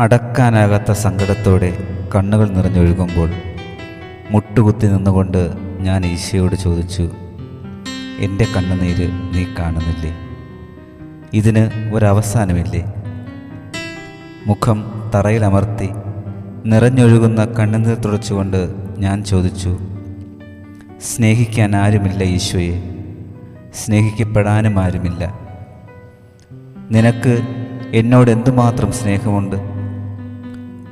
അടക്കാനാകാത്ത സങ്കടത്തോടെ കണ്ണുകൾ നിറഞ്ഞൊഴുകുമ്പോൾ മുട്ടുകുത്തി നിന്നുകൊണ്ട് ഞാൻ ഈശയോട് ചോദിച്ചു എന്റെ കണ്ണുനീര് നീ കാണുന്നില്ലേ? ഇതിന് ഒരവസാനമില്ലേ? മുഖം തറയിലമർത്തി നിറഞ്ഞൊഴുകുന്ന കണ്ണുനീർ തുടച്ചുകൊണ്ട് ഞാൻ ചോദിച്ചു സ്നേഹിക്കാൻ ആരുമില്ല ഈശോയെ? സ്നേഹിക്കപ്പെടാനും ആരുമില്ല? നിനക്ക് എന്നോട് എന്തുമാത്രം സ്നേഹമുണ്ട്?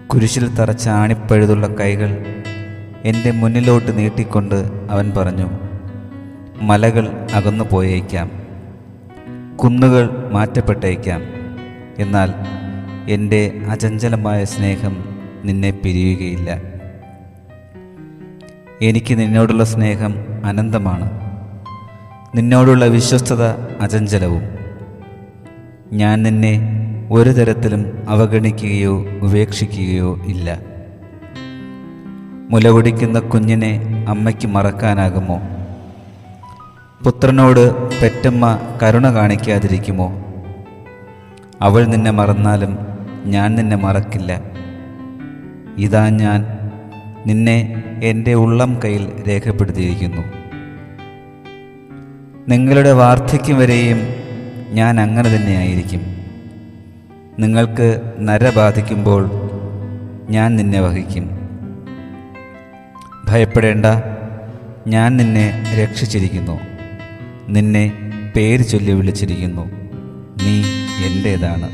കുരിശിൽ തറച്ച ആണിപ്പഴുതുള്ള കൈകൾ എന്റെ മുന്നിലോട്ട് നീട്ടിക്കൊണ്ട് അവൻ പറഞ്ഞു മലകൾ അകന്നു പോയേക്കാം. കുന്നുകൾ മാറ്റപ്പെട്ടേക്കാം. എന്നാൽ എന്റെ അചഞ്ചലമായ സ്നേഹം നിന്നെ പിരിയുകയില്ല. എനിക്ക് നിന്നോടുള്ള സ്നേഹം അനന്തമാണ്. നിന്നോടുള്ള വിശ്വസ്തത അചഞ്ചലവും. ഞാൻ നിന്നെ ഒരു തരത്തിലും അവഗണിക്കുകയോ ഉപേക്ഷിക്കുകയോ ഇല്ല. മുലകുടിക്കുന്ന കുഞ്ഞിനെ അമ്മയ്ക്ക് മറക്കാനാകുമോ? പുത്രനോട് പെറ്റമ്മ കരുണ കാണിക്കാതിരിക്കുമോ? അവൾ നിന്നെ മറന്നാലും ഞാൻ നിന്നെ മറക്കില്ല. ഇതാ ഞാൻ നിന്നെ എന്റെ ഉള്ളം കയ്യിൽ രേഖപ്പെടുത്തിയിരിക്കുന്നു. നിങ്ങളുടെ വാർദ്ധക്യം വരെയും ഞാൻ അങ്ങനെ തന്നെയായിരിക്കും. നിങ്ങൾക്ക് നര ബാധിക്കുമ്പോൾ ഞാൻ നിന്നെ വഹിക്കും. ഭയപ്പെടേണ്ട ഞാൻ നിന്നെ രക്ഷിച്ചിരിക്കുന്നു. നിന്നെ പേര് ചൊല്ലി വിളിച്ചിരിക്കുന്നു. നീ എന്റേതാണ്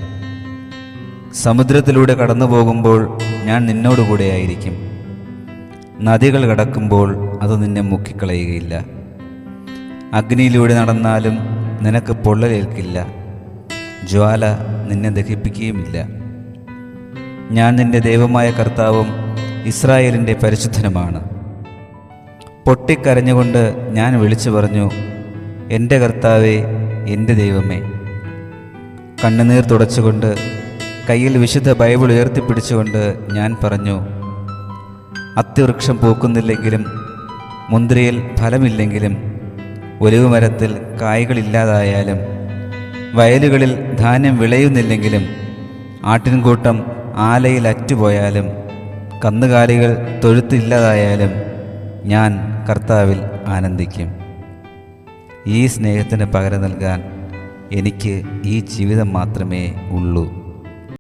സമുദ്രത്തിലൂടെ കടന്നു പോകുമ്പോൾ ഞാൻ നിന്നോടുകൂടെ ആയിരിക്കും. നദികൾ കടക്കുമ്പോൾ അത് നിന്നെ മുക്കിക്കളയുകയില്ല. അഗ്നിയിലൂടെ നടന്നാലും നിനക്ക് പൊള്ളലേൽക്കില്ല. ജ്വാല നിന്നെ ദഹിപ്പിക്കുകയുമില്ല. ഞാൻ നിന്റെ ദൈവമായ കർത്താവും ഇസ്രായേലിന്റെ പരിശുദ്ധനുമാണ്. പൊട്ടിക്കരഞ്ഞുകൊണ്ട് ഞാൻ വിളിച്ചു പറഞ്ഞു എന്റെ കർത്താവേ എന്റെ ദൈവമേ. കണ്ണുനീർ തുടച്ചുകൊണ്ട് കയ്യിൽ വിശുദ്ധ ബൈബിൾ ഉയർത്തിപ്പിടിച്ചുകൊണ്ട് ഞാൻ പറഞ്ഞു അത്തിവൃക്ഷം പൂക്കുന്നില്ലെങ്കിലും മുന്തിരിയിൽ ഫലമില്ലെങ്കിലും ഒലിവ് മരത്തിൽ കായ്കളില്ലാതായാലും വയലുകളിൽ ധാന്യം വിളയുന്നില്ലെങ്കിലും ആട്ടിൻകൂട്ടം ആലയിൽ അറ്റുപോയാലും കന്നുകാലികൾ തൊഴുത്തില്ലാതായാലും ഞാൻ കർത്താവിൽ ആനന്ദിക്കും. ഈ സ്നേഹത്തിന് പകരം നൽകാൻ എനിക്ക് ഈ ജീവിതം മാത്രമേ ഉള്ളൂ.